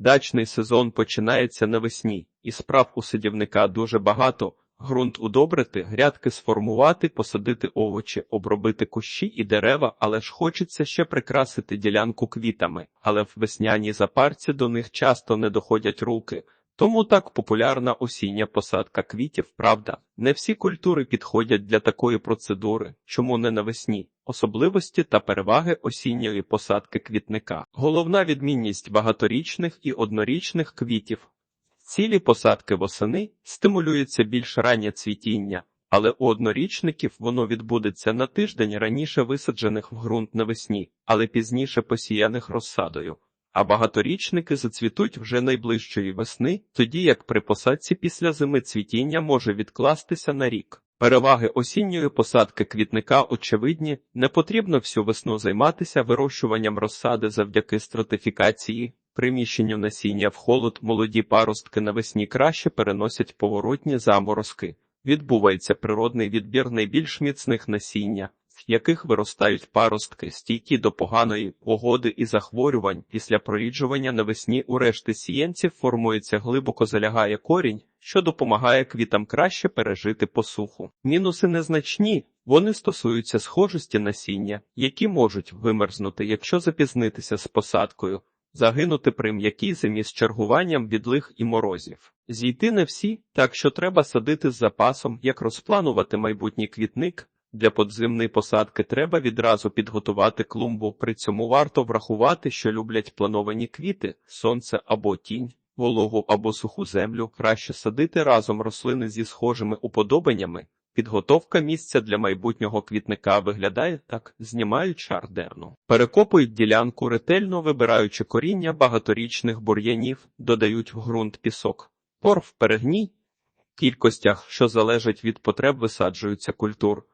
Дачний сезон починається навесні, і справ у садівника дуже багато. Грунт удобрити, грядки сформувати, посадити овочі, обробити кущі і дерева, але ж хочеться ще прикрасити ділянку квітами, але в весняній запарці до них часто не доходять руки. Тому так популярна осіння посадка квітів, правда. Не всі культури підходять для такої процедури, чому не навесні. Особливості та переваги осінньої посадки квітника. Головна відмінність багаторічних і однорічних квітів. Цілі посадки восени стимулюється більш раннє цвітіння, але у однорічників воно відбудеться на тиждень раніше висаджених в ґрунт навесні, але пізніше посіяних розсадою. А багаторічники зацвітуть вже найближчої весни, тоді як при посадці після зими цвітіння може відкластися на рік. Переваги осінньої посадки квітника очевидні, не потрібно всю весну займатися вирощуванням розсади завдяки стратифікації, приміщенню насіння в холод молоді паростки навесні краще переносять поворотні заморозки. Відбувається природний відбір найбільш міцних насіння, яких виростають паростки, стійкі до поганої погоди і захворювань. Після проріджування навесні у решти сіянців формується глибоко залягає корінь, що допомагає квітам краще пережити посуху. Мінуси незначні, вони стосуються схожості насіння, які можуть вимерзнути, якщо запізнитися з посадкою. Загинути при м'якій зимі з чергуванням відлих і морозів. Зійти не всі, так що треба садити з запасом, як розпланувати майбутній квітник. Для подземної посадки треба відразу підготувати клумбу, при цьому варто врахувати, що люблять плановані квіти, сонце або тінь, вологу або суху землю, краще садити разом рослини зі схожими уподобаннями. Підготовка місця для майбутнього квітника виглядає так, знімають шар. Перекопують ділянку, ретельно вибираючи коріння багаторічних бур'янів, додають в ґрунт пісок. Торф перегній, в кількостях, що залежать від потреб, висаджуються культур.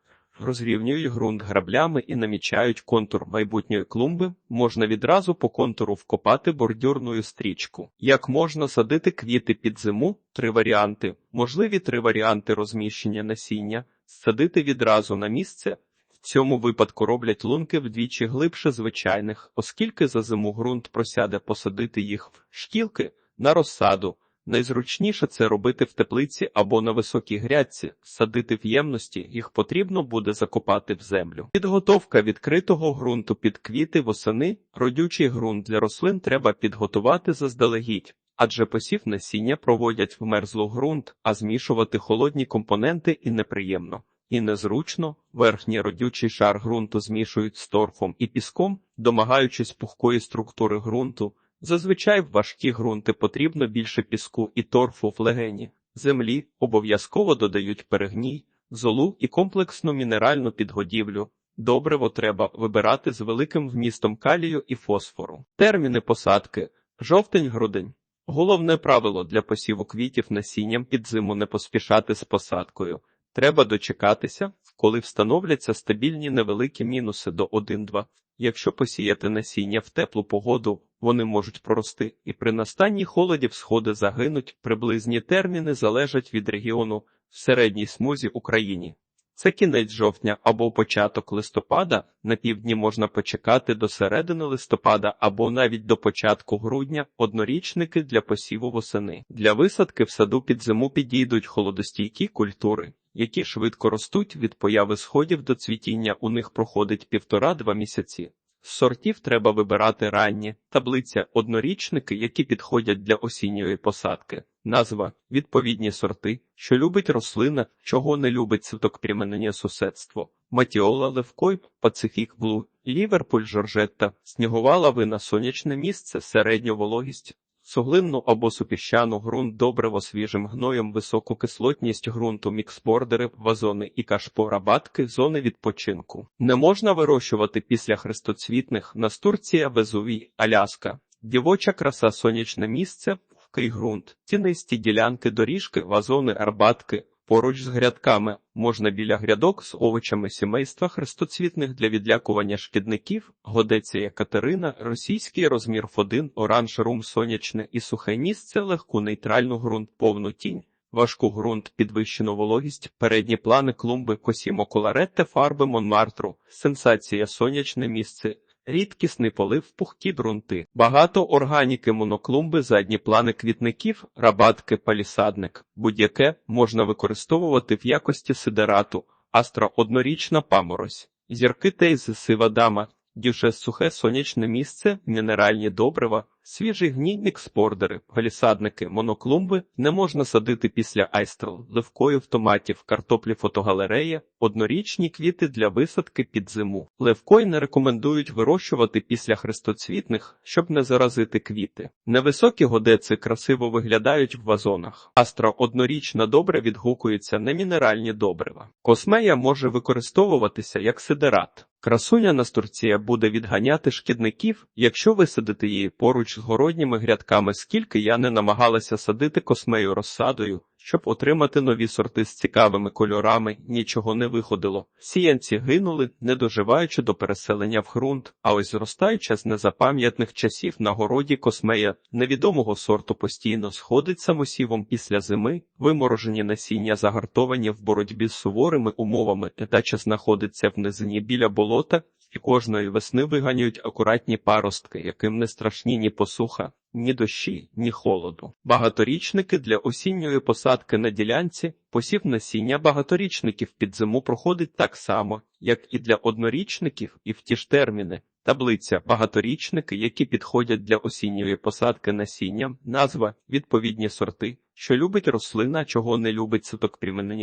Розрівнюють ґрунт граблями і намічають контур майбутньої клумби, можна відразу по контуру вкопати бордюрною стрічку. Як можна садити квіти під зиму? Три варіанти. Можливі три варіанти розміщення насіння, садити відразу на місце. В цьому випадку роблять лунки вдвічі глибше звичайних, оскільки за зиму ґрунт просяде посадити їх в шкілки на розсаду. Найзручніше це робити в теплиці або на високій грядці, садити в ємності, їх потрібно буде закопати в землю. Підготовка відкритого ґрунту під квіти восени, родючий ґрунт для рослин треба підготувати заздалегідь, адже посів насіння проводять в мерзлу ґрунт, а змішувати холодні компоненти і неприємно. І незручно верхній родючий шар ґрунту змішують з торфом і піском, домагаючись пухкої структури ґрунту. Зазвичай в важкі ґрунти потрібно більше піску і торфу в легені. Землі обов'язково додають перегній, золу і комплексну мінеральну підгодівлю. Добриво треба вибирати з великим вмістом калію і фосфору. Терміни посадки жовтень-грудень. Головне правило для посіву квітів насінням під зиму не поспішати з посадкою. Треба дочекатися, коли встановляться стабільні невеликі мінуси до 1-2. Якщо посіяти насіння в теплу погоду, вони можуть прорости, і при настанні холодів сходи загинуть. Приблизні терміни залежать від регіону в середній смузі Україні. Це кінець жовтня або початок листопада. На півдні можна почекати до середини листопада або навіть до початку грудня однорічники для посіву восени. Для висадки в саду під зиму підійдуть холодостійкі культури, які швидко ростуть від появи сходів до цвітіння. У них проходить півтора-два місяці. З сортів треба вибирати ранні таблиця однорічники, які підходять для осінньої посадки. Назва відповідні сорти, що любить рослина, чого не любить цвіток пряминення сусідство. Матіола Левкой, Пацифік Блу, Ліверпуль Жоржетта, снігова лавина, сонячне місце, середню вологість. Суглинну або супіщану ґрунт добриво свіжим гноєм, високу кислотність ґрунту, міксбордери, вазони і кашпорабатки, зони відпочинку. Не можна вирощувати після хрестоцвітних Настурція, Везувій, Аляска, дівоча краса, сонячне місце, вкий ґрунт, тінисті ділянки, доріжки, вазони, арбатки. Поруч з грядками можна біля грядок з овочами сімейства хрестоцвітних для відлякування шкідників, годеція Катерина, російський розмір фодин, оранж рум сонячне і сухе місце, легку нейтральну ґрунт, повну тінь, важку ґрунт, підвищену вологість, передні плани клумби, косімо коларетте, фарби Монмартру, сенсація сонячне місце, Рідкісний полив пухкі ґрунти, багато органіки моноклумби, задні плани квітників, рабатки, палісадник. Будь-яке можна використовувати в якості сидерату, астра однорічна паморозь, зірки тейзи, сива дама, дюже сухе сонячне місце, мінеральні добрива, свіжий гнійник, спордери, палісадники, моноклумби не можна садити після айстрел, левкоїв, томатів, картоплі, фотогалерея, однорічні квіти для висадки під зиму. Левкой не рекомендують вирощувати після хрестоцвітних, щоб не заразити квіти. Невисокі годеці красиво виглядають в вазонах. Астра однорічна добре відгукується на мінеральні добрива. Космея може використовуватися як сидерат. Красуня настурція буде відганяти шкідників, якщо висадити її поруч з городніми грядками, скільки я не намагалася садити космею розсадою, щоб отримати нові сорти з цікавими кольорами, нічого не виходило. Сіянці гинули, не доживаючи до переселення в ґрунт, а ось зростаюча з незапам'ятних часів на городі космея невідомого сорту постійно сходить самосівом після зими, виморожені насіння загартовані в боротьбі з суворими умовами, дача знаходиться в низині біля болота, і кожної весни виганюють акуратні паростки, яким не страшні ні посуха, ні дощі, ні холоду. Багаторічники для осінньої посадки на ділянці, посів насіння багаторічників під зиму проходить так само, як і для однорічників, і в ті ж терміни. Таблиця багаторічники, які підходять для осінньої посадки насінням, назва, відповідні сорти, що любить рослина, чого не любить суток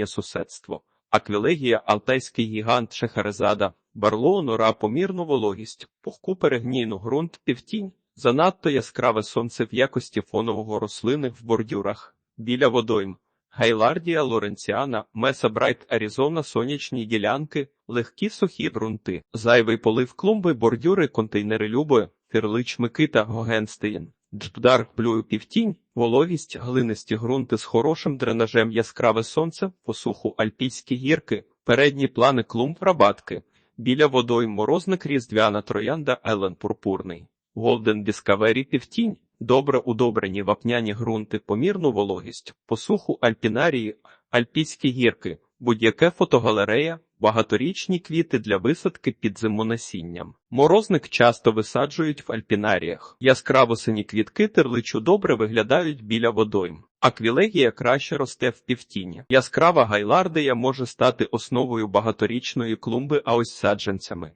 сусідство. Аквілегія, Алтайський гігант, Шехерезада, Барлоу, нора, помірну вологість, пухку перегнійну ґрунт, півтінь, занадто яскраве сонце в якості фонового рослини в бордюрах, біля водойм, Гайлардія, Лоренціана, Меса Брайт, Аризона, сонячні ділянки, легкі сухі ґрунти, зайвий полив клумби, бордюри, контейнери Люби, Фірлич, Микита, Гогенстеїн. Джбдар, блюю півтінь, вологість, глинисті ґрунти з хорошим дренажем яскраве сонце, посуху альпійські гірки, передні плани клумб рабатки, біля водойм морозник різдвяна троянда Елен пурпурний, Голден Діскавері півтінь, добре удобрені вапняні ґрунти, помірну вологість, посуху альпінарії, альпійські гірки, будь-яке фотогалерея, багаторічні квіти для висадки під зимонасінням. Морозник часто висаджують в альпінаріях. Яскраво сині квітки терличу добре виглядають біля водойм. Аквілегія краще росте в півтіні. Яскрава гайлардія може стати основою багаторічної клумби, а ось саджанцями.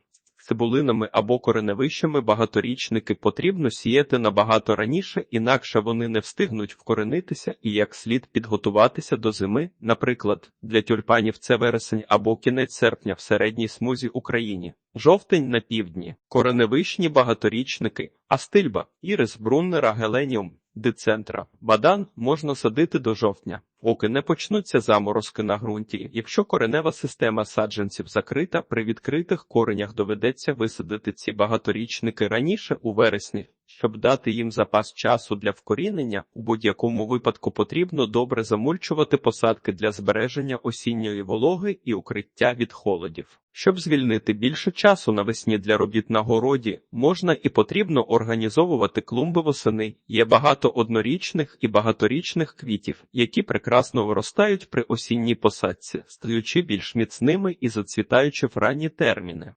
Цибулинами або кореневищами багаторічники потрібно сіяти набагато раніше, інакше вони не встигнуть вкоренитися і як слід підготуватися до зими, наприклад, для тюльпанів це вересень або кінець серпня в середній смузі Україні. Жовтень на півдні, кореневищні багаторічники, астильба, ірис, бруннера, геленіум, децентра, бадан можна садити до жовтня, поки не почнуться заморозки на ґрунті. Якщо коренева система саджанців закрита, при відкритих коренях доведеться висадити ці багаторічники раніше у вересні. Щоб дати їм запас часу для вкорінення, у будь-якому випадку потрібно добре замульчувати посадки для збереження осінньої вологи і укриття від холодів. Щоб звільнити більше часу навесні для робіт на городі, можна і потрібно організовувати клумби восени. Є багато однорічних і багаторічних квітів, які прекрасно виростають при осінній посадці, стаючи більш міцними і зацвітаючи в ранні терміни.